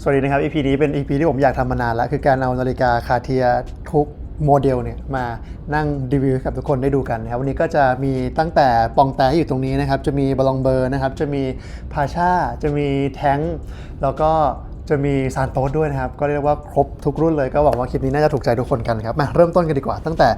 สวัสดีนะครับ EP นี้เป็น EP ที่ผมอยากทำมานานแล้วคือการเอานาฬิกาคาเทียทุกโมเดลเนี่ยมานั่งรีวิวให้กับทุกคนได้ดูกันนะครับวันนี้ก็จะมีตั้งแต่ปองแต่อยู่ตรงนี้นะครับ จะมีบอลองเบอร์นะครับ จะมีพาชาจะมีแท้งแล้วก็จะมีซานโตสด้วยนะครับ ก็เรียกว่าครบทุกรุ่นเลยก็หวังว่าคลิปนี้น่าจะถูกใจทุกคนกันครับมาเริ่มต้นกันดีกว่าตั้งแต่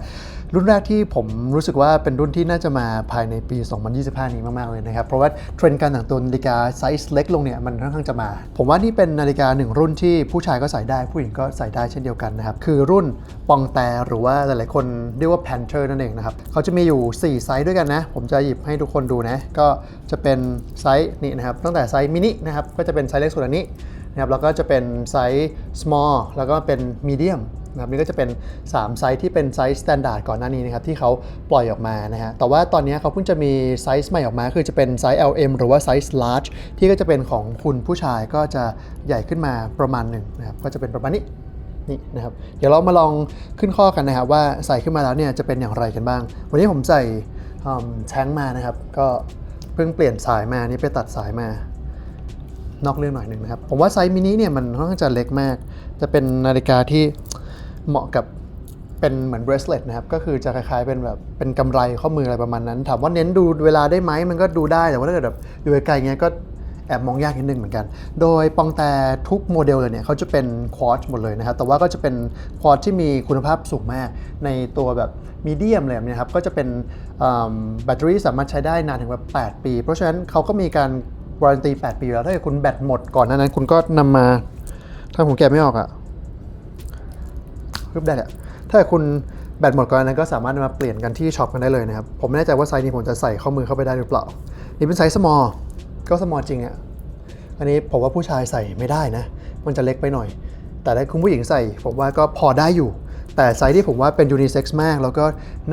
รุ่นแรกที่ผมรู้สึกว่าเป็นรุ่นที่น่าจะมาภายในปี 2025 นี้มาก ๆ เลยนะครับ เพราะว่าเทรนด์การแต่งตัวนาฬิกาไซส์เล็กลงเนี่ยมันค่อนข้างจะมา ผมว่านี่เป็นนาฬิกาหนึ่งรุ่นที่ผู้ชายก็ใส่ได้ผู้หญิงก็ใส่ได้เช่นเดียวกันนะครับ คือรุ่นปองแต่หรือว่าหลาย ๆ คนเรียกว่า Panther นั่นเองนะครับเขาจะมีอยู่ 4 ไซส์ด้วยกันนะ ผมจะหยิบให้ทุกคนดูนะก็จะเป็นไซส์นี่นะครับตั้งแต่ไซส์มินินะครับก็จะเป็นไซส์เล็กสุดอันนี้นะครับแล้วก็จะเป็นไซส์ small แล้วก็เป็น medium นะครับนี่ก็จะเป็น 3 ไซส์ที่เป็นไซส์ standard ก่อนหน้านี้นะครับที่เขาปล่อยออกมานะฮะแต่ว่าตอนนี้เขาเพิ่งจะมีไซส์ใหม่ออกมา คือจะเป็นไซส์ LM หรือว่าไซส์ large ที่ก็จะเป็นของคุณผู้ชายก็จะใหญ่ขึ้นมาประมาณหนึ่งนะครับก็จะเป็นประมาณนี้นี่นะครับเดี๋ยวเรามาลองขึ้นข้อกันนะครับว่าใส่ขึ้นมาแล้วเนี่ยจะเป็นอย่างไรกันบ้าง วันนี้ผมใส่แท้งมานะครับ ก็เพิ่งเปลี่ยนสายมานี่ไปตัดสายมานอกเรื่องหน่อยหนึ่งนะครับ ผมว่าไซส์มินิเนี่ยมันค่อนข้างจะเล็กมาก จะเป็นนาฬิกาที่ เหมาะกับเป็นเหมือน bracelet นะครับ ก็คือจะคล้ายๆเป็นแบบเป็นกำไรข้อมืออะไรประมาณนั้น ถามว่าเน้นดูเวลาได้ไหมมันก็ดูได้ แต่ว่าถ้าเกิดแบบดูไกลๆเงี้ยก็แอบมองยากนิดนึงเหมือนกัน โดยปองแต่ทุกโมเดลเลยเนี่ยเขาจะเป็นควอตหมดเลยนะครับ แต่ว่าก็จะเป็นควอตที่มีคุณภาพสูงมาก ในตัวแบบมีเดียมเลยนี้ครับ ก็จะเป็นแบตเตอรี่สามารถใช้ได้นานถึงแบบ8ปี เพราะฉะนั้นเขาก็มีการวารันตี 8 ปีแล้ว ถ้าเกิดคุณแบตหมดก่อนนั้นคุณก็นำมาถ้าผมแกะไม่ออกอะรู ปได้แหละถ้าคุณแบตหมดก่อนนั้นก็สามารถมาเปลี่ยนกันที่ช็อปกันได้เลยนะครับ ผมไม่แน่ใจว่าไซส์นี้ผมจะใส่ข้อมือเข้าไปได้หรือเปล่า นี่เป็นไซส์ small ก็ small จริงอะอันนี้ผมว่าผู้ชายใส่ไม่ได้นะ มันจะเล็กไปหน่อย แต่ถ้าคุณผู้หญิงใส่ ผมว่าก็พอได้อยู่ แต่ไซส์ที่ผมว่าเป็นยูนิเซ็กซ์มาก แล้วก็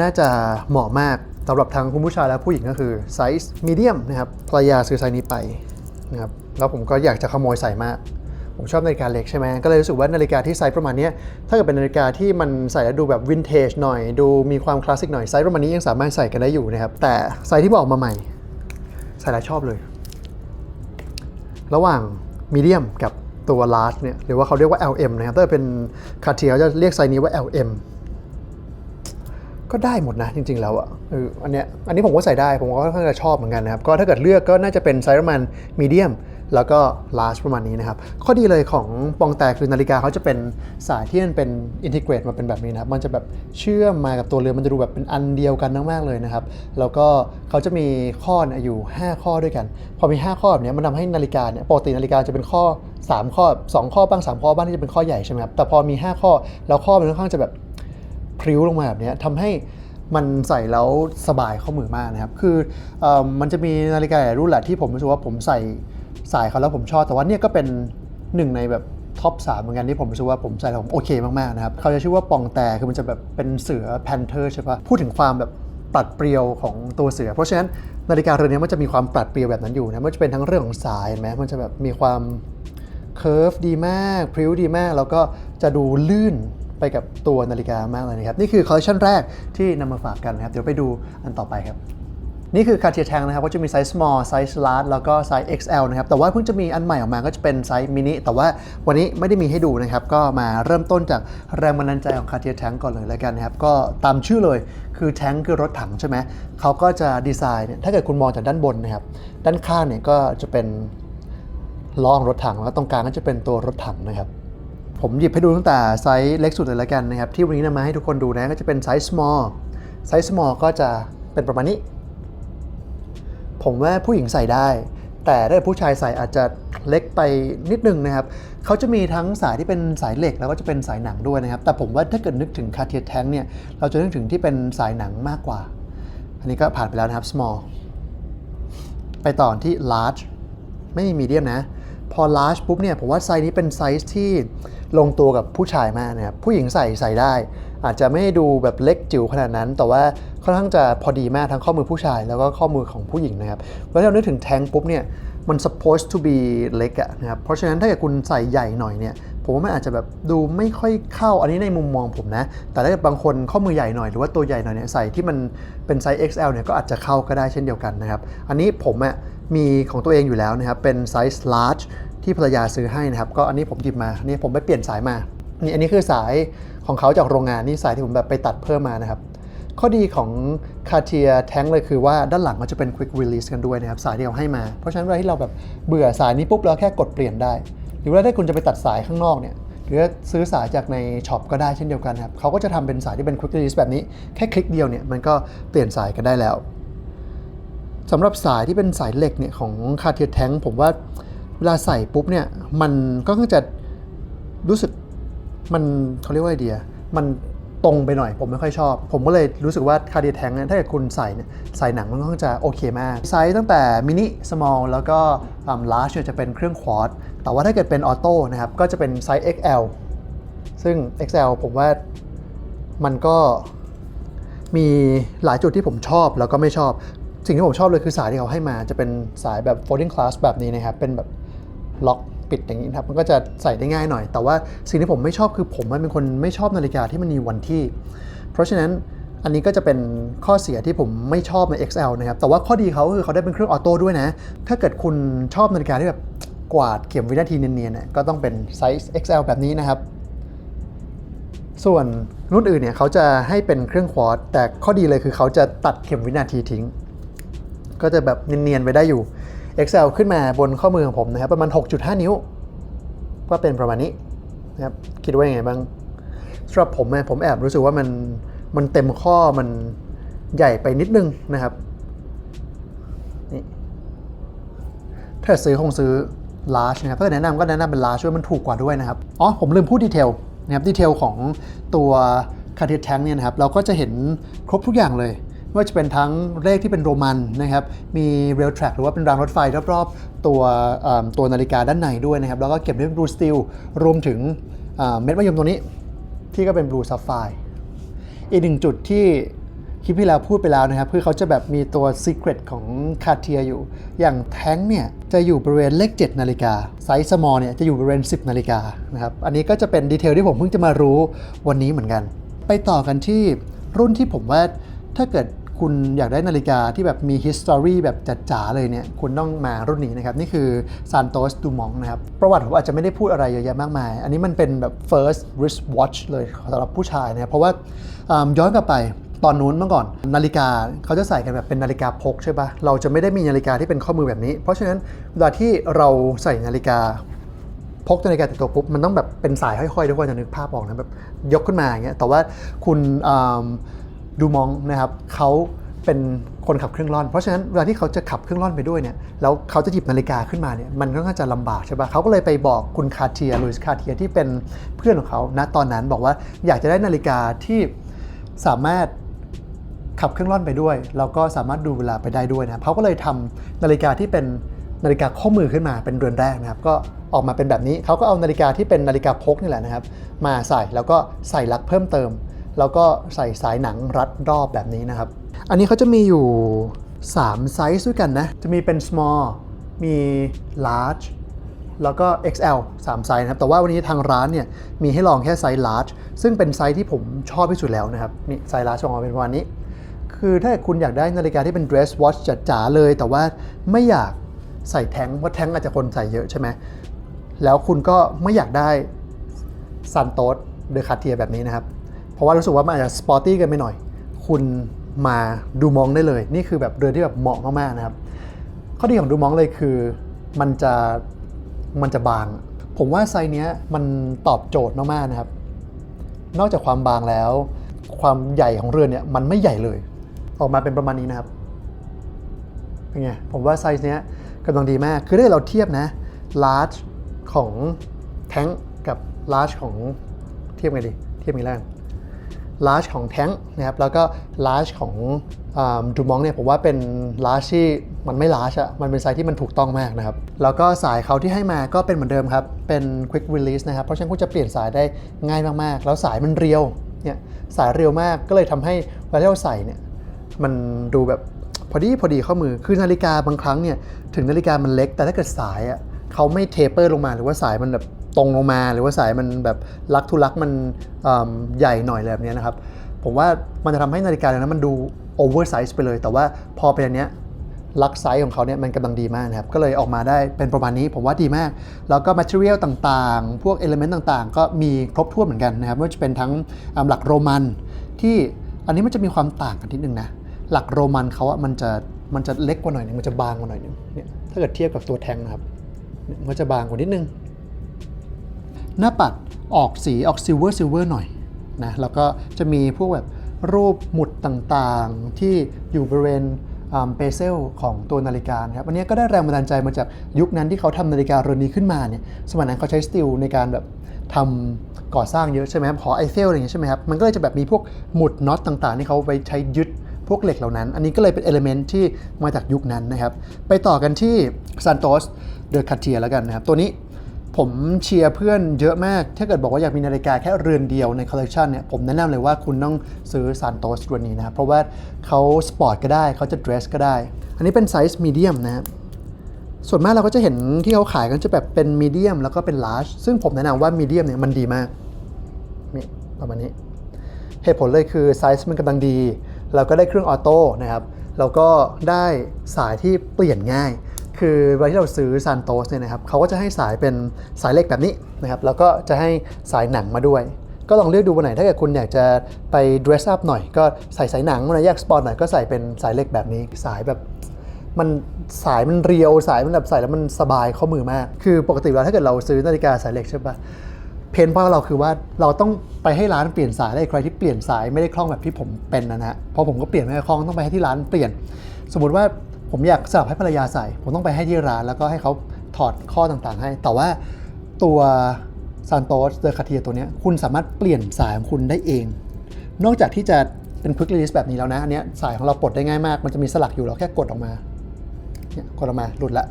น่าจะเหมาะมากสำหรับทั้งคุณผู้ชายและผู้หญิงก็คือไซส์มีเดียมนะครับภรรยาซื้อไซส์นี้ไปนะครับแล้วผมก็อยากจะขโมยใส่มาก ผมชอบนาฬิกาเล็กใช่ไหมก็เลยรู้สึกว่านาฬิกาที่ไซส์ประมาณนี้ถ้าเกิดเป็นนาฬิกาที่มันใส่แล้วดูแบบวินเทจหน่อย ดูมีความคลาสสิกหน่อยไซส์ประมาณนี้ยังสามารถใส่กันได้อยู่นะครับ แต่ไซส์ที่บอกมาใหม่ ใส่แล้วชอบเลย ระหว่างมีเดียมกับตัว large เนี่ยหรือว่าเขาเรียกว่า LM นะครับถ้าเป็นคาเทียเขาจะเรียกไซส์นี้ว่า LM ก็ได้หมดนะจริง ๆ แล้วอะเอออันเนี้ยอันนี้ผมก็ใส่ได้ผมก็ค่อนข้างจะชอบเหมือนกันนะครับ ก็ถ้าเกิดเลือกก็น่าจะเป็นไซส์ประมาณมีเดียม แล้วก็ large ประมาณนี้นะครับ ข้อดีเลยของปองแต่คือนาฬิกาเขาจะเป็นสายที่มันเป็นอินทิเกรตมาเป็นแบบนี้นะครับ มันจะแบบเชื่อมมากับตัวเรือนมันจะดูแบบเป็นอันเดียวกันมากๆเลยนะครับ แล้วก็เขาจะมีข้ออยู่ 5 ข้อด้วยกัน พอมี 5 ข้อแบบเนี้ยมันทำให้นาฬิกาเนี่ยปกตินาฬิกาจะเป็นข้อ 3 ข้อ 2 ข้อบ้าง 3 ข้อบ้างที่จะเป็นข้อใหญ่ใช่ไหมครับ แต่พอมี 5 ข้อแล้วข้อมันค่อนข้างจะแบบพริ้วลงมาแบบนี้ทำให้มันใส่แล้วสบายข้อมือมากนะครับ คือเออมันจะมีนาฬิกาหลายรุ่นแหละที่ผมรู้สึกว่าผมใส่ สายเขาแล้วผมชอบ แต่ว่าเนี่ยก็เป็นหนึ่งในแบบท็อปสามเหมือนกันที่ผมรู้สึกว่าผมใส่แล้วผมโอเคมากๆนะครับเขาจะชื่อว่าปองแต่คือมันจะแบบเป็นเสือแพนเทอร์ใช่ปะพูดถึงความแบบปลัดเปรียวของตัวเสือ เพราะฉะนั้นนาฬิกาเรือนนี้มันจะมีความปลัดเปรียวแบบนั้นอยู่นะมันจะเป็นทั้งเรื่องของสายเห็นไหมมันจะแบบมีความเคิร์ฟดีมากพริ้วดีมาก แล้วก็จะดูลื่นไปกับตัวนาฬิกามากเลยนะครับ นี่คือคอลเลคชันแรกที่นำมาฝากกันนะครับ เดี๋ยวไปดูอันต่อไปครับ นี่คือ Cartier Tank นะครับก็จะมีไซส์ small ไซส์ large แล้วก็ไซส์ XL นะครับ แต่ว่าเพิ่งจะมีอันใหม่ออกมาก็จะเป็นไซส์มินิแต่ว่าวันนี้ไม่ได้มีให้ดูนะครับ ก็มาเริ่มต้นจากแรงบันดาลใจของ Cartier Tank ก่อนเลยแล้วกันนะครับ ก็ตามชื่อเลยคือแทงคือรถถังใช่ไหมเขาก็จะดีไซน์เนี่ยถ้าเกิดคุณมองจากด้านบนนะครับ ด้านข้างเนี่ยก็จะเป็นล้อของรถถังแล้วตรงกลางก็จะเป็นตัวรถถังนะครับผมหยิบให้ดูตั้งแต่ไซส์เล็กสุดเลยแล้วกันนะครับ ที่วันนี้นำมาให้ทุกคนดูนะก็จะเป็นไซส์ small ไซส์ small ก็จะเป็นประมาณนี้ ผมว่าผู้หญิงใส่ได้ แต่ถ้าผู้ชายใส่อาจจะเล็กไปนิดนึงนะครับเขาจะมีทั้งสายที่เป็นสายเหล็กแล้วก็จะเป็นสายหนังด้วยนะครับ แต่ผมว่าถ้าเกิดนึกถึงคาเทียแท้งเนี่ยเราจะนึกถึงที่เป็นสายหนังมากกว่า อันนี้ก็ผ่านไปแล้วนะครับ small ไปต่อที่ large ไม่มีมีเดียมนะ พอ large ปุ๊บเนี่ยผมว่าไซส์นี้เป็นไซส์ที่ลงตัวกับผู้ชายมากนะครับผู้หญิงใส่ใส่ได้ อาจจะไม่ดูแบบเล็กจิ๋วขนาดนั้น แต่ว่าค่อนข้างจะพอดีมากทั้งข้อมือผู้ชาย แล้วก็ข้อมือของผู้หญิงนะครับเวลาเรานึกถึงแทงปุ๊บเนี่ยมัน supposed to be เล็กอะนะครับ เพราะฉะนั้นถ้าเกิดคุณใส่ใหญ่หน่อยเนี่ย ผมว่ามันอาจจะแบบดูไม่ค่อยเข้า อันนี้ในมุมมองผมนะ แต่ถ้าเกิดบางคนข้อมือใหญ่หน่อยหรือว่าตัวใหญ่หน่อยเนี่ยใส่ที่มันเป็นไซส์ XL เนี่ยก็อาจจะเข้าก็ได้เช่นเดียวกันนะครับ อันนี้ผมอะมีของตัวเองอยู่แล้วนะครับ เป็นไซส์ large ที่ภรรยาซื้อให้นะครับ ก็อันนี้ผมหยิบมาอันนี่ผมไปเปลี่ยนสายมา นี่อันนี้คือสาย ของเขาจากโรงงานนี่สายที่ผมแบบไปตัดเพิ่มมานะครับ ข้อดีของ Cartier Tank เลยคือว่าด้านหลังมันจะเป็น Quick Release กันด้วยนะครับ สายที่เขาให้มา เพราะฉะนั้นเวลาที่เราแบบเบื่อสายนี้ปุ๊บเราแค่กดเปลี่ยนได้ หรือว่าถ้าคุณจะไปตัดสายข้างนอกเนี่ยหรือว่าซื้อสายจากในช็อปก็ได้เช่นเดียวกันครับเขาก็จะทำเป็นสายที่เป็น Quick Release แบบนี้แค่คลิกเดียวเนี่ยมันก็เปลี่ยนสายกันได้แล้วสำหรับสายที่เป็นสายเหล็กเนี่ยของ Cartier Tank ผมว่าเวลาใส่ปุ๊บเนี่ยมันก็จะรู้สึก มันเขาเรียกว่าไอเดีย มันตรงไปหน่อยผมไม่ค่อยชอบ ผมก็เลยรู้สึกว่า Cartier Tank เนี่ยถ้าเกิดคุณใส่เนี่ยใส่หนังมันก็จะโอเคมาก ไซส์ตั้งแต่มินิ small แล้วก็ large เนี่ยจะเป็นเครื่องควอตแต่ว่าถ้าเกิดเป็นออโต้นะครับ ก็จะเป็นไซส์ XL ซึ่ง XL ผมว่ามันก็มีหลายจุดที่ผมชอบแล้วก็ไม่ชอบ สิ่งที่ผมชอบเลยคือสายที่เขาให้มาจะเป็นสายแบบ folding class แบบนี้นะครับ เป็นแบบล็อก ปิดอย่างนี้ครับมันก็จะใส่ได้ง่ายหน่อย แต่ว่าสิ่งที่ผมไม่ชอบคือผมเป็นคนไม่ชอบนาฬิกาที่มันมีวันที่ เพราะฉะนั้นอันนี้ก็จะเป็นข้อเสียที่ผมไม่ชอบใน XL นะครับ แต่ว่าข้อดีเขาคือเขาได้เป็นเครื่องออโต้ด้วยนะ ถ้าเกิดคุณชอบนาฬิกาที่แบบกวาดเข็มวินาทีเนียนๆเนี่ยก็ต้องเป็นไซส์ XL แบบนี้นะครับ ส่วนรุ่นอื่นเนี่ยเขาจะให้เป็นเครื่องควอตแต่ข้อดีเลยคือเขาจะตัดเข็มวินาทีทิ้ง ก็จะแบบเนียนๆไปได้อยู่ Excel ขึ้นมาบนข้อมือของผมนะครับ ประมาณ 6.5 นิ้ว ก็เป็นประมาณนี้นะครับคิดว่ายังไงบ้างสำหรับผมเนี่ยผมแอบรู้สึกว่ามันมันเต็มข้อมันใหญ่ไปนิดนึงนะครับนี่ถ้าซื้อคงซื้อ large นะครับถ้าแนะนำก็แนะนำเป็น large ด้วยมันถูกกว่าด้วยนะครับอ๋อผมลืมพูดดีเทลนะครับดีเทลของตัว Cartier Tank เนี่ยนะครับเราก็จะเห็นครบทุกอย่างเลย ไม่ว่าจะเป็นทั้งเลขที่เป็นโรมันนะครับ มี rail track หรือว่าเป็นรางรถไฟรอบๆตัวตัวนาฬิกาด้านในด้วยนะครับ แล้วก็เก็บด้วย blue steel รวมถึงเม็ดมะยมตัวนี้ที่ก็เป็น blue sapphire อีกหนึ่งจุดที่คลิปที่แล้วพูดไปแล้วนะครับ คือเขาจะแบบมีตัว Secret ของ Cartier อยู่ อย่างแท้งเนี่ยจะอยู่บริเวณเลข 7 นาฬิกา ไซส์ small เนี่ยจะอยู่บริเวณ 10 นาฬิกานะครับ อันนี้ก็จะเป็นดีเทลที่ผมเพิ่งจะมารู้วันนี้เหมือนกัน ไปต่อกันที่รุ่นที่ผมว่าถ้าเกิด คุณอยากได้นาฬิกาที่แบบมี history แบบจ๋าๆเลยเนี่ยคุณต้องมารุ่นนี้นะครับ นี่คือ Santos Dumont นะครับ ประวัติผมอาจจะไม่ได้พูดอะไรเยอะแยะมากมาย อันนี้มันเป็นแบบ first wristwatch เลยสำหรับผู้ชายนะครับเพราะว่าอ่าย้อนกลับไปตอนนู้นเมื่อก่อนนาฬิกาเขาจะใส่กันแบบเป็นนาฬิกาพกใช่ปะเราจะไม่ได้มีนาฬิกาที่เป็นข้อมือแบบนี้ เพราะฉะนั้นเวลาที่เราใส่นาฬิกาพกนาฬิกาติดตัวปุ๊บมันต้องแบบเป็นสายห้อยๆทุกคนจะนึกภาพออกนะแบบยกขึ้นมาอย่างเงี้ยแต่ว่าคุณ ดูมองนะครับเขาเป็นคนขับเครื่องร่อน เพราะฉะนั้นเวลาที่เขาจะขับเครื่องร่อนไปด้วยเนี่ยแล้วเขาจะหยิบนาฬิกาขึ้นมาเนี่ยมันก็น่าจะลำบากใช่ปะเขาก็เลยไปบอกคุณคาเทียลุยส์คาเทียที่เป็นเพื่อนของเขาณตอนนั้นบอกว่าอยากจะได้นาฬิกาที่สามารถขับเครื่องร่อนไปด้วยแล้วก็สามารถดูเวลาไปได้ด้วยนะเขาก็เลยทำนาฬิกาที่เป็นนาฬิกาข้อมือขึ้นมาเป็นเรือนแรกนะครับ ก็ออกมาเป็นแบบนี้เขาก็เอานาฬิกาที่เป็นนาฬิกาพกนี่แหละนะครับ มาใส่แล้วก็ใส่ลักเพิ่มเติม แล้วก็ใส่สายหนังรัดรอบแบบนี้นะครับ อันนี้เขาจะมีอยู่ 3 ไซส์ด้วยกันนะ จะมีเป็น small มี large แล้วก็ XL 3 ไซส์นะครับ แต่ว่าวันนี้ทางร้านเนี่ยมีให้ลองแค่ไซส์ large ซึ่งเป็นไซส์ที่ผมชอบที่สุดแล้วนะครับ นี่ไซส์ large ออกมาเป็นประมาณนี้ คือถ้าคุณอยากได้นาฬิกาที่เป็น dress watch จ๋าๆเลย แต่ว่าไม่อยากใส่แท้งเพราะแท้งอาจจะคนใส่เยอะใช่ไหม แล้วคุณก็ไม่อยากได้ซันโตสเดอคาเทียแบบนี้นะครับ เพราะว่ารู้สึกว่ามันอาจจะสปอร์ตี้กันไปหน่อย คุณมาดูมองได้เลย นี่คือแบบเรือที่แบบเหมาะมากๆนะครับ ข้อดีของดูมองเลยคือมันจะมันจะบาง ผมว่าไซส์เนี้ยมันตอบโจทย์มากๆนะครับ นอกจากความบางแล้ว ความใหญ่ของเรือเนี่ยมันไม่ใหญ่เลย ออกมาเป็นประมาณนี้นะครับเป็นไงผมว่าไซส์เนี้ยกำลังดีมาก คือถ้าเราเทียบนะ large ของแท้งกับ large ของเทียบไงดี เทียบกันแล้วกัน large ของแท้งนะครับแล้วก็ large ของดูมองเนี่ยผมว่าเป็น large ที่มันไม่ large อะมันเป็นไซส์ที่มันถูกต้องมากนะครับ แล้วก็สายเขาที่ให้มาก็เป็นเหมือนเดิมครับ เป็น quick release นะครับ เพราะฉะนั้นคุณจะเปลี่ยนสายได้ง่ายมากๆ แล้วสายมันเรียวเนี่ยสายเรียวมากก็เลยทำให้เวลาเราใส่เนี่ยมันดูแบบพอดีพอดีข้อมือคือนาฬิกาบางครั้งเนี่ยถึงนาฬิกามันเล็ก แต่ถ้าเกิดสายอะเขาไม่เทเปอร์ลงมาหรือว่าสายมันแบบ ตรงลงมา หรือว่าสายมันแบบลักทุลักมันใหญ่หน่อยอะไรแบบนี้นะครับ ผมว่ามันจะทำให้นาฬิกาเรือนนั้นมันดูโอเวอร์ไซส์ไปเลย แต่ว่าพอเป็นอันเนี้ยลักไซส์ของเขาเนี่ยมันกำลังดีมากนะครับ ก็เลยออกมาได้เป็นประมาณนี้ผมว่าดีมาก แล้วก็ material ต่างๆ พวก element ต่างๆ ก็มีครบถ้วนเหมือนกันนะครับไม่ว่าจะเป็นทั้งหลักโรมัน ที่อันนี้มันจะมีความต่างกันนิดนึงนะ หลักโรมันเขาอะมันจะมันจะเล็กกว่าหน่อยนึงมันจะบางกว่าหน่อยนึงเนี่ยถ้าเกิดเทียบกับตัวแทงนะครับเนี่ยมันจะบางกว่านิดนึง หน้าปัดออกสีออกซิลเวอร์ซิลเวอร์หน่อยนะแล้วก็จะมีพวกแบบรูปหมุดต่างๆ ที่อยู่บริเวณเบเซลของตัวนาฬิกานะครับอันนี้ก็ได้แรงบันดาลใจมาจากยุคนั้นที่เขาทำนาฬิกาเรือนนี้ขึ้นมาเนี่ยสมัยนั้นเขาใช้สตีลในการแบบทำก่อสร้างเยอะใช่ไหมครับหอไอเฟลอะไรอย่างเงี้ยใช่ไหมครับมันก็เลยจะแบบมีพวกหมุดน็อตต่างๆ ที่เขาไปใช้ยึดพวกเหล็กเหล่านั้น อันนี้ก็เลยเป็นเอลิเมนที่มาจากยุคนั้นนะครับ ไปต่อกันที่ซานโตสเดอ c คาเทียแล้วกันนะครับ ตัวนี้ ผมเชียร์เพื่อนเยอะมาก ถ้าเกิดบอกว่าอยากมีนาฬิกาแค่เรือนเดียวในคอลเลกชันเนี่ย ผมแนะนำเลยว่าคุณต้องซื้อซานโตสตัวนี้นะครับเพราะว่าเขาสปอร์ตก็ได้ เขาจะเดรสก็ได้ อันนี้เป็นไซส์มีเดียมนะครับส่วนมากเราก็จะเห็นที่เขาขายกันจะแบบเป็นมีเดียมแล้วก็เป็นลาร์จซึ่งผมแนะนำว่ามีเดียมเนี่ยมันดีมากนี่ประมาณนี้ เหตุผลเลยคือไซส์มันกำลังดี เราก็ได้เครื่องออโต้นะครับแล้วก็ได้สายที่เปลี่ยนง่าย คือเวลาที่เราซื้อซานโตสเนี่ยนะครับเขาก็จะให้สายเป็นสายเหล็กแบบนี้นะครับแล้วก็จะให้สายหนังมาด้วย ก็ลองเลือกดูวันไหนถ้าเกิดคุณอยากจะไป dress up หน่อย ก็ใส่สายหนังวันไหนอยากสปอร์ตหน่อยก็ใส่เป็นสายเหล็กแบบนี้สายแบบมันสายมันเรียวสายมันแบบใส่แล้วมันสบายข้อมือมาก คือปกติแล้วถ้าเกิดเราซื้อนาฬิกาสายเหล็กใช่ปะเพนเพราะเราคือว่าเราต้องไปให้ร้านเปลี่ยนสายได้ใครที่เปลี่ยนสายไม่ได้คล่องแบบที่ผมเป็นนะฮะเพราะผมก็เปลี่ยนไม่ได้คล่องต้องไปให้ที่ร้านเปลี่ยน สมมติว่า ผมอยากสลับให้ภรรยาใส่ ผมต้องไปให้ที่ร้านแล้วก็ให้เขาถอดข้อต่างๆให้ แต่ว่าตัวซานโตสเดอคาเทียตัวนี้คุณสามารถเปลี่ยนสายของคุณได้เอง นอกจากที่จะเป็น quick release แบบนี้แล้วนะ อันนี้สายของเราปลดได้ง่ายมาก มันจะมีสลักอยู่เราแค่กดออกมาเนี่ยกดออกมาหลุดละ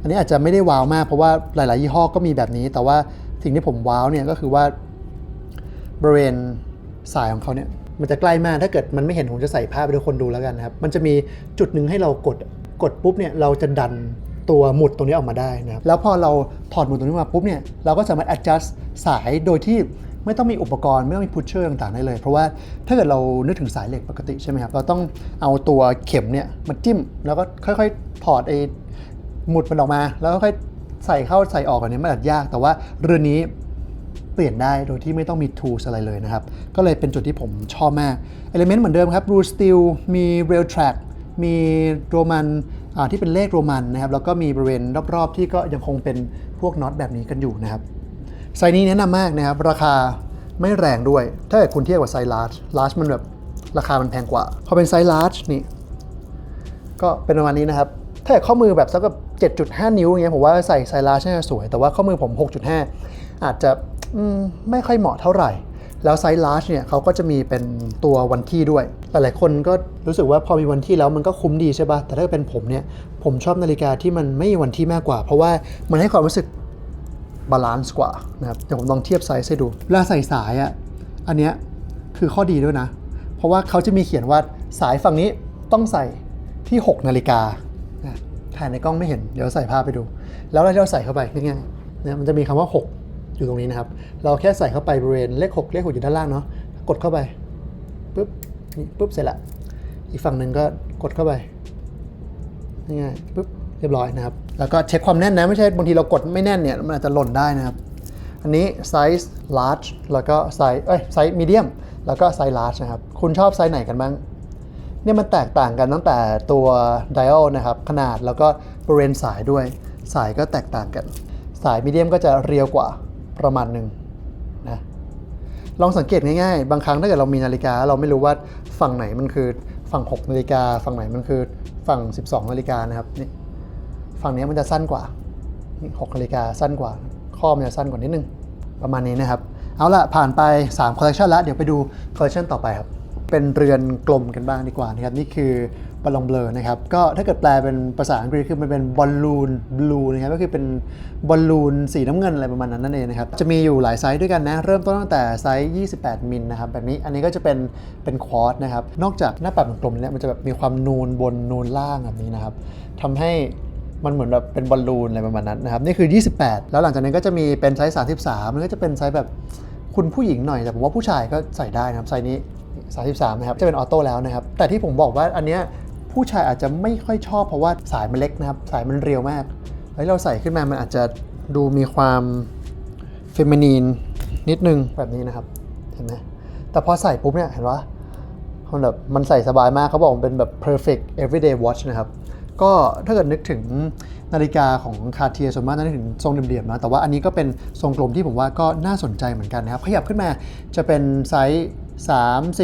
อันนี้อาจจะไม่ได้ว้าวมากเพราะว่าหลาย ๆ ยี่ห้อก็มีแบบนี้ แต่ว่าสิ่งที่ผมว้าวเนี่ยก็คือว่าบริเวณสายของเขาเนี่ย มันจะใกล้มากถ้าเกิดมันไม่เห็นผมจะใส่ภาพไปให้คนดูแล้วกันนะครับ มันจะมีจุดหนึ่งให้เรากดกดปุ๊บเนี่ยเราจะดันตัวหมุดตรงนี้ออกมาได้นะครับแล้วพอเราถอดหมุดตรงนี้มาปุ๊บเนี่ยเราก็สามารถ adjust สายโดยที่ไม่ต้องมีอุปกรณ์ไม่ต้องมี pusher ต่างๆได้เลย เพราะว่าถ้าเกิดเรานึกถึงสายเหล็กปกติใช่ไหมครับ เราต้องเอาตัวเข็มเนี่ยมาจิ้ม แล้วก็ค่อยๆถอดไอ้หมุดมันออกมา แล้วก็ค่อยใส่เข้าใส่ออกอันนี้มันอาจยาก แต่ว่าเรือนี้ เปลี่ยนได้โดยที่ไม่ต้องมี tools อะไรเลยนะครับ ก็เลยเป็นจุดที่ผมชอบมาก Element เหมือนเดิมครับ Rule Steel มี Rail Track มีโรมันที่เป็นเลขโรมันนะครับ แล้วก็มีบริเวณรอบๆ ที่ก็ยังคงเป็นพวกน็อตแบบนี้กันอยู่นะครับ ไซนี้แนะนำมากนะครับ ราคาไม่แรงด้วย ถ้าเกิดคุณเทียบกับไซส์ large large มันแบบราคามันแพงกว่า พอเป็นไซส์ large นี่ ก็เป็นประมาณนี้นะครับ ถ้าเกิดข้อมือแบบสักแบบ7.5 นิ้วอย่างเงี้ยผมว่าใส่ไซรัสน่าจะสวย แต่ว่าข้อมือผม 6.5 อาจจะ ไม่ค่อยเหมาะเท่าไหร่ แล้วไซส์ลาร์จเนี่ยเขาก็จะมีเป็นตัววันที่ด้วย หลายๆคนก็รู้สึกว่าพอมีวันที่แล้วมันก็คุ้มดีใช่ปะ่ะ แต่ถ้าเป็นผมเนี่ย ผมชอบนาฬิกาที่มันไม่มีวันที่มากกว่า เพราะว่ามันให้ความรู้สึกบาลานซ์กว่านะครับ เดี๋ยวผมลองเทียบไซส์ให้ดูเวลาใส่สายอะ อันเนี้ยคือข้อดีด้วยนะ เพราะว่าเขาจะมีเขียนว่าสายฝั่งนี้ต้องใส่ที่ 6 นาฬิกาถ่ายในกล้องไม่เห็น เดี๋ยวใส่ภาพไปดู แล้วเราเราใส่เข้าไปง่ายๆนะมันจะมีคำว่า 6 อยู่ตรงนี้นะครับ เราแค่ใส่เข้าไปบริเวณเลข 6 เลข 6 อยู่ด้านล่างเนาะกดเข้าไปปุ๊บนี่ปุ๊บเสร็จละอีกฝั่งหนึ่งก็กดเข้าไปง่ายปุ๊บเรียบร้อยนะครับ แล้วก็เช็คความแน่นนะ ไม่ใช่บางทีเรากดไม่แน่นเนี่ยมันอาจจะหล่นได้นะครับ อันนี้ไซส์ large แล้วก็ไซส์เอ้ยไซส์ medium แล้วก็ไซส์ large นะครับ คุณชอบไซส์ไหนกันบ้างเนี่ยมันแตกต่างกันตั้งแต่ตัว dial นะครับขนาดแล้วก็บริเวณสายด้วย สายก็แตกต่างกัน สายมีเดียมก็จะเรียวกว่า ประมาณหนึ่งนะลองสังเกตง่ายๆ บางครั้งถ้าเกิดเรามีนาฬิกา เราไม่รู้ว่าฝั่งไหนมันคือฝั่ง 6 นาฬิกา ฝั่งไหนมันคือฝั่ง 12 นาฬิกานะครับนี่ฝั่งนี้มันจะสั้นกว่านี่6นาฬิกาสั้นกว่า ข้อมันจะสั้นกว่านิดนึงประมาณนี้นะครับ เอาละผ่านไป3คอลเลคชันแล้วเดี๋ยวไปดูคอลเลคชันต่อไปครับ เป็นเรือนกลมกันบ้างดีกว่านะครับนี่คือ บอลลงเบลอนะครับก็ถ้าเกิดแปลเป็นภาษาอังกฤษคือมันเป็นบอลลูนบลูนะครับก็คือเป็นบอลลูนสีน้ำเงินอะไรประมาณนั้นนั่นเองนะครับจะมีอยู่หลายไซส์ด้วยกันนะ เริ่มต้นตั้งแต่ไซส์ 28 มิลนะครับแบบนี้อันนี้ก็จะเป็นเป็นควอตนะครับนอกจากหน้าปัดกลมเนี่ยมันจะแบบมีความนูนบนนูนล่างแบบนี้นะครับทำให้มันเหมือนแบบเป็นบอลลูนอะไรประมาณนั้นนะครับนี่คือ 28 แล้วหลังจากนั้นก็จะมีเป็นไซส์ 33 มันก็จะเป็นไซส์แบบคุณผู้หญิงหน่อยแต่ผมว่าผู้ชายก็ใส่ได้นะครับไซส์นี้ 33 นะครับ จะเป็นออโต้แล้วนะครับ แต่ที่ผมบอกว่าอันเนี้ย ผู้ชายอาจจะไม่ค่อยชอบเพราะว่าสายมันเล็กนะครับ สายมันเรียวมาก แล้วเราใส่ขึ้นมามันอาจจะดูมีความเฟมินีนนิดนึงแบบนี้นะครับ เห็นไหมแต่พอใส่ปุ๊บเนี่ยเห็นว่ามันแบบมันใส่สบายมากเขาบอกมันเป็นแบบ perfect everyday watch นะครับ ก็ถ้าเกิดนึกถึงนาฬิกาของคาเทียส่วนมากนึกถึงทรงเหลี่ยมๆนะ แต่ว่าอันนี้ก็เป็นทรงกลมที่ผมว่าก็น่าสนใจเหมือนกันนะครับ ขยับขึ้นมาจะเป็นไซส์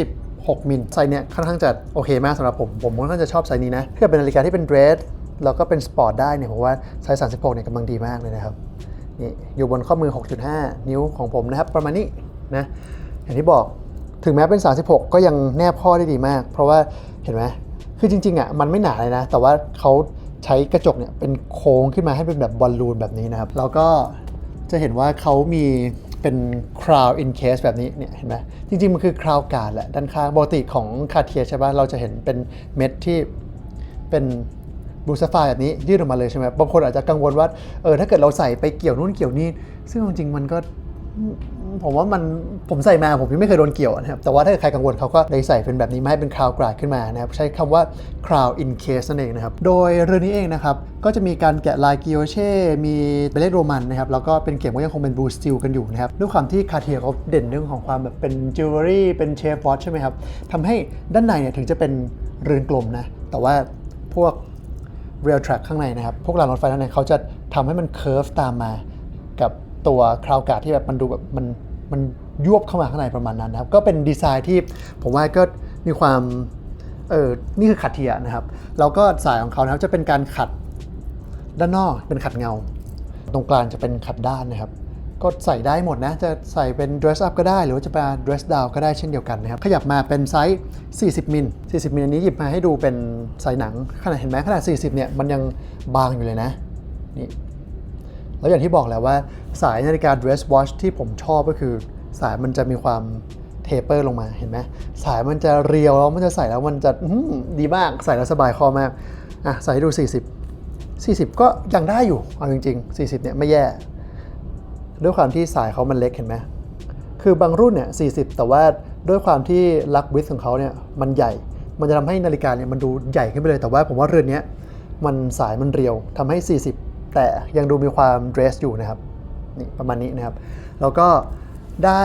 30 6 มิลไซส์เนี้ยค่อนข้างจะโอเคมากสำหรับผม ผมค่อนข้างจะชอบไซส์นี้นะถ้าเกิดเป็นนาฬิกาที่เป็นเดรสแล้วก็เป็นสปอร์ตได้เนี่ยผมว่าไซส์ 36 เนี่ยกำลังดีมากเลยนะครับนี่อยู่บนข้อมือ 6.5 นิ้วของผมนะครับ ประมาณนี้นะอย่างที่บอกถึงแม้เป็น 36 ก็ยังแนบข้อได้ดีมาก เพราะว่าเห็นไหมคือจริงๆอะมันไม่หนาเลยนะ แต่ว่าเขาใช้กระจกเนี่ยเป็นโค้งขึ้นมาให้เป็นแบบบอลลูนแบบนี้นะครับ แล้วก็จะเห็นว่าเขามี เป็น crown in case แบบนี้เนี่ยเห็นไหมจริงๆ มันคือ crown guard แหละด้านข้างปกติของคาเทียใช่ป่ะเราจะเห็นเป็นเม็ดที่เป็นบูสฟาแบบนี้ยืดออกมาเลยใช่ไหมบางคนอาจจะกังวลว่าเออถ้าเกิดเราใส่ไปเกี่ยวนู่นเกี่ยวนี่ซึ่งจริงๆมันก็ ผมว่ามันผมใส่มาผมยังไม่เคยโดนเกี่ยวนะครับ แต่ว่าถ้าเกิดใครกังวลเขาก็เลยใส่เป็นแบบนี้มาให้เป็นคราวกราดขึ้นมานะครับ ใช้คำว่า crown in case นั่นเองนะครับ โดยเรือนนี้เองนะครับ ก็จะมีการแกะลายกิโอเช่ มีเบลเลตโรมันนะครับ แล้วก็เป็นเกมก็ยังคงเป็นบลูสติลกันอยู่นะครับ ด้วยความที่คาเทียเขาเด่นเรื่องของความแบบเป็นจิวเวลรี่เป็นเชฟวอชใช่ไหมครับทำให้ด้านในเนี่ยถึงจะเป็นเรือนกลมนะแต่ว่าพวก rail track ข้างในนะครับพวกรางรถไฟข้างในเขาจะทำให้มัน curve ตามมากับ ตัวคราวการ์ดที่แบบมันดูแบบมันมันยวบเข้ามาข้างในประมาณนั้นนะครับ ก็เป็นดีไซน์ที่ผมว่าก็มีความเออนี่คือขัดเทียนะครับแล้วก็สายของเขานะครับจะเป็นการขัดด้านนอกเป็นขัดเงา ตรงกลางจะเป็นขัดด้านนะครับ ก็ใส่ได้หมดนะ จะใส่เป็น dress up ก็ได้ หรือว่าจะเป็น dress down ก็ได้เช่นเดียวกันนะครับ ขยับมาเป็นไซส์ 40มิล40มิลอันนี้หยิบมาให้ดูเป็นไซส์หนังขนาดเห็นไหมขนาด 40เนี่ยมันยังบางอยู่เลยนะนี่ แล้วอย่างที่บอกแล้วว่าสายนาฬิกา dress watch ที่ผมชอบก็คือสายมันจะมีความเทเปอร์ลงมาเห็นไหมสายมันจะเรียวแล้วมันจะใส่แล้วมันจะดีมากใส่แล้วสบายคอมากอะใส่ให้ดู 40 40 ก็ยังได้อยู่เอาจริง ๆ 40เนี่ยไม่แย่ ด้วยความที่สายเขามันเล็กเห็นไหมคือบางรุ่นเนี่ย 40 แต่ว่าด้วยความที่ลักวิดของเขาเนี่ยมันใหญ่ มันจะทำให้นาฬิกาเนี่ยมันดูใหญ่ขึ้นไปเลย แต่ว่าผมว่าเรือนนี้มันสายมันเรียวทำให้ 40 แต่ยังดูมีความเดรสอยู่นะครับนี่ประมาณนี้นะครับ แล้วก็ได้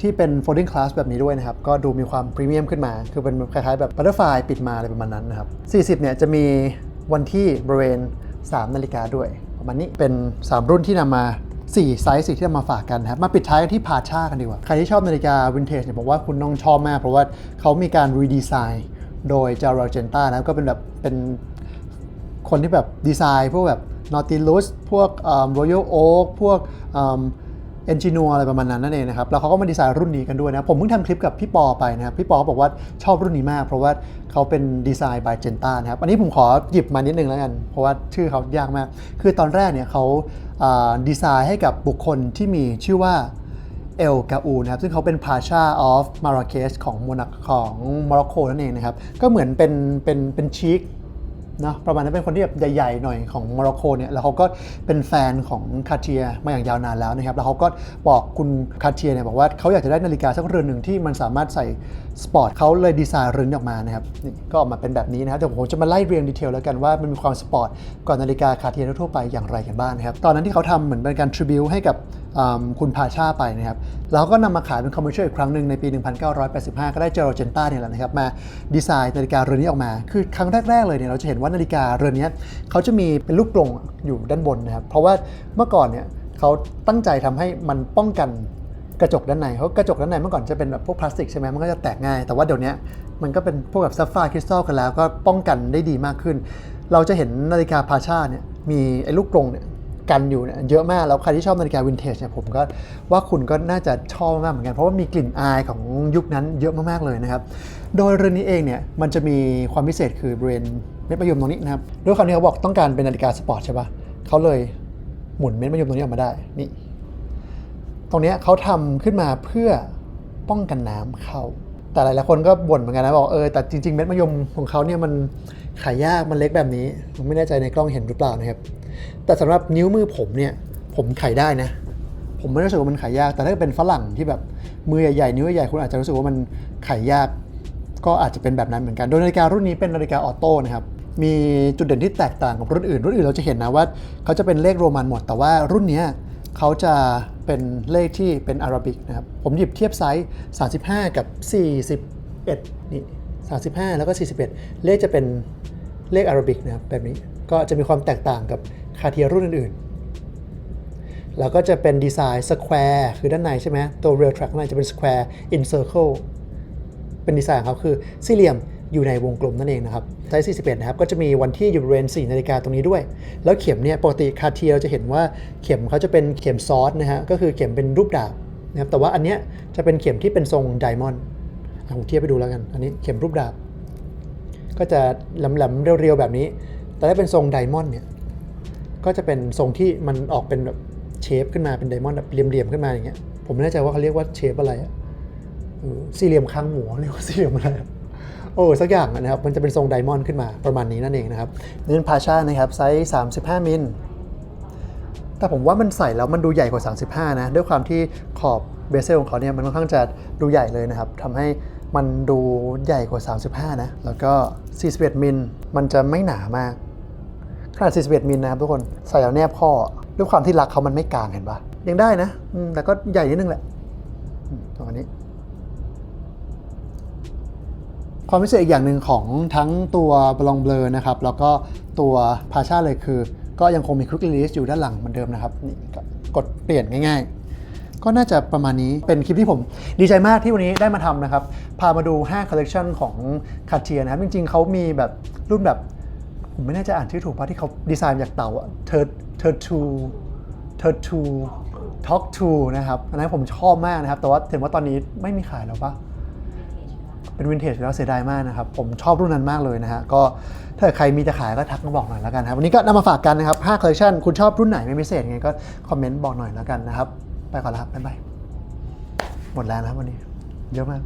ที่เป็น folding class แบบนี้ด้วยนะครับ ก็ดูมีความพรีเมียมขึ้นมา คือเป็นคล้ายๆ แบบบัตเตอร์ไฟปิดมาอะไรประมาณนั้นนะครับ 40 เนี่ยจะมีวันที่บริเวณ 3 นาฬิกาด้วย ประมาณนี้เป็น 3 รุ่นที่นำมา 4 ไซส์สี่ที่นำมาฝากกันนะครับ มาปิดท้ายกันที่พาชากันดีกว่า ใครที่ชอบนาฬิกาวินเทจเนี่ยบอกว่าคุณต้องชอบมาก เพราะว่าเขามีการรีดีไซน์โดยจาราเจนต้านะครับก็เป็นแบบเป็น คนที่แบบดีไซน์ พวกแบบ Nautilus พวกเอ่อ Royal Oak พวกเอนจินัวอะไรประมาณนั้นนั่นเองนะครับ แล้วเขาก็มาดีไซน์รุ่นนี้กันด้วยนะ ผมเพิ่งทำคลิปกับพี่ปอไปนะครับ พี่ปอบอกว่าชอบรุ่นนี้มาก เพราะว่าเขาเป็นดีไซน์ by Genta นะครับ อันนี้ผมขอหยิบมานิดนึงแล้วกัน เพราะว่าชื่อเขายากมาก คือตอนแรกเนี่ยเขาอ่าดีไซน์ให้กับบุคคลที่มีชื่อว่าเอลกาอูนะครับ ซึ่งเขาเป็นพาชาออฟมาราเคชของโมนาของโมร็อกโกนั่นเองนะครับ ก็เหมือนเป็นเป็นเป็นชีค นาะประมาณนั้นเป็นคนที่แบบใหญ่ๆหน่อยของโมร็อกโกเนี่ยแล้วเขาก็เป็นแฟนของคาเทียมาอย่างยาวนานแล้วนะครับแล้วเขาก็บอกคุณคาเทียเนี่ยบอกว่าเขาอยากจะได้นาฬิกาสักเรือนหนึ่งที่มันสามารถใส่สปอร์ตเขาเลยดีไซน์เรือนออกมานะครับนี่ก็ออกมาเป็นแบบนี้นะครับเดี๋ยวผมจะมาไล่เรียงดีเทลแล้วกันว่ามันมีความสปอร์ตกว่านาฬิกาคาเทียทั่วไปอย่างไรกันบ้างนะครับตอนนั้นที่เขาทำเหมือนเป็นการทริบิวให้กับ คุณพาชาไปนะครับแล้วก็นำมาขายเป็นคอมเมอร์เชียลอีกครั้งหนึ่งในปี 1985 ก็ได้เจอโรเจนต้าเนี่ยแหละนะครับมาดีไซน์นาฬิกาเรือนนี้ออกมา คือครั้งแรก ๆ เลยเนี่ยเราจะเห็นว่านาฬิกาเรือนนี้เขาจะมีเป็นลูกกลงอยู่ด้านบนนะครับเพราะว่าเมื่อก่อนเนี่ยเขาตั้งใจทำให้มันป้องกันกระจกด้านในเพราะกระจกด้านในเมื่อก่อนจะเป็นแบบพวกพลาสติกใช่ไหมมันก็จะแตกง่าย แต่ว่าเดี๋ยวนี้มันก็เป็นพวกแบบซัฟฟร์คริสตัลกันแล้วก็ป้องกันได้ดีมากขึ้น เราจะเห็นนาฬิกาพาชาเนี่ยมีไอ้ลูกกลงเนี่ย กันอยู่เนี่ยเยอะมาก แล้วใครที่ชอบนาฬิกาวินเทจเนี่ยผมก็ว่าคุณก็น่าจะชอบมากเหมือนกัน เพราะว่ามีกลิ่นอายของยุคนั้นเยอะมากๆเลยนะครับ โดยเรือนนี้เองเนี่ยมันจะมีความพิเศษคือบริเวณเม็ดมะยมตรงนี้นะครับด้วยความที่เขาบอกต้องการเป็นนาฬิกาสปอร์ตใช่ปะเขาเลยหมุนเม็ดมะยมตรงนี้ออกมาได้นี่ตรงนี้เขาทำขึ้นมาเพื่อป้องกันน้ำเข้าแต่หลายๆคนก็บ่นเหมือนกันนะบอกเออแต่จริงๆเม็ดมะยมของเขาเนี่ยมัน ขายยากมันเล็กแบบนี้ผมไม่แน่ใจในกล้องเห็นหรือเปล่านะครับ แต่สำหรับนิ้วมือผมเนี่ย ผมขายได้นะ ผมไม่รู้สึกว่ามันขายยาก แต่ถ้าเป็นฝรั่งที่แบบมือใหญ่ๆนิ้วใหญ่คุณอาจจะรู้สึกว่ามันขายยาก ก็อาจจะเป็นแบบนั้นเหมือนกัน โดยนาฬิการุ่นนี้เป็นนาฬิกาออโต้นะครับมีจุดเด่นที่แตกต่างกับรุ่นอื่น รุ่นอื่นเราจะเห็นนะว่าเขาจะเป็นเลขโรมันหมด แต่ว่ารุ่นนี้เขาจะเป็นเลขที่เป็นอาราบิกนะครับ ผมหยิบเทียบไซส์ 35 กับ 41 นี่ 35 แล้วก็ 41 เลขจะเป็นเลขอารบิกนะครับแบบนี้ก็จะมีความแตกต่างกับคาเทียรุ่นอื่นๆ แล้วก็จะเป็นดีไซน์สแควร์คือด้านในใช่ไหมตัว Real Track ข้างในจะเป็น Square in Circle เคิลเป็นดีไซน์ของเขาคือสี่เหลี่ยมอยู่ในวงกลมนั่นเองนะครับไซส์41 นะครับ ก็จะมีวันที่อยู่บริเวณ4นาฬิกาตรงนี้ด้วย แล้วเข็มเนี่ยปกติคาเทียเราจะเห็นว่าเข็มเขาจะเป็นเข็มซอสนะฮะก็คือเข็มเป็นรูปดาบนะครับแต่ว่าอันเนี้ยจะเป็นเข็มที่เป็นทรงไดมอนด์ ผมเทียบไปดูแล้วกัน อันนี้เข็มรูปดาบ ก็จะแหลมๆเรียวๆแบบนี้ แต่ถ้าเป็นทรงไดมอนด์เนี่ย ก็จะเป็นทรงที่มันออกเป็นแบบเชฟขึ้นมาเป็นไดมอนด์แบบเหลี่ยมๆขึ้นมาอย่างเงี้ย ผมไม่แน่ใจว่าเขาเรียกว่าเชฟอะไรอะสี่เหลี่ยมคางหมูเรียกว่าสี่เหลี่ยมอะไรโอ้สักอย่างนะครับ มันจะเป็นทรงไดมอนด์ขึ้นมาประมาณนี้นั่นเองนะครับนี่เป็นพาชานะครับไซส์35 มิล แต่ผมว่ามันใส่แล้วมันดูใหญ่กว่า 35 นะ ด้วยความที่ขอบเบเซลของเขาเนี่ยมันค่อนข้างจะดูใหญ่เลยนะครับทำให้ มันดูใหญ่กว่า 35 นะ แล้วก็ 41 มิล มันจะไม่หนามาก ขนาด 41 มิลนะครับทุกคน ใส่แล้วแนบข้อ ด้วยความที่รักเขามันไม่กลางเห็นปะยังได้นะ แต่ก็ใหญ่นิดนึงแหละตรงนี้ ความพิเศษอีกอย่างหนึ่งของทั้งตัวบลองเบลอนะครับ แล้วก็ตัวพาชาเลยคือ ก็ยังคงมีค u ิ k รีลิสอยู่ด้านหลังเหมือนเดิมนะครับ นี่ก็กดเปลี่ยนง่ายๆ ก็น่าจะประมาณนี้เป็นคลิปที่ผมดีใจมากที่วันนี้ได้มาทำนะครับ พามาดู5คอลเล t ชันของคาเทียนะครับ จริงๆ เขามีแบบรุ่นแบบ ผมไม่แน่ใจอ่านชื่อถูกป่ะที่เขาดีไซน์จากเต่าอะเธอเธอทูเธอทูท็อกทูนะครับอันนั้นผมชอบมากนะครับ แต่ว่าเห็นว่าตอนนี้ไม่มีขายแล้วปะเป็นวินเทจแล้วเสียดายมากนะครับ ผมชอบรุ่นนั้นมากเลยนะฮะก็ถ้าใครมีจะขายก็ทักมาบอกหน่อยแล้วกันครับวันนี้ก็นำมาฝากกันนะครับ5 collection คุณชอบรุ่นไหนเป็นพิเศษไงก็คอมเมนต์บอกหน่อยแล้วกันนะครับ ไปก่อนแล้วครับบ๊ายบายหมดแล้วนะวันนี้ เยอะมาก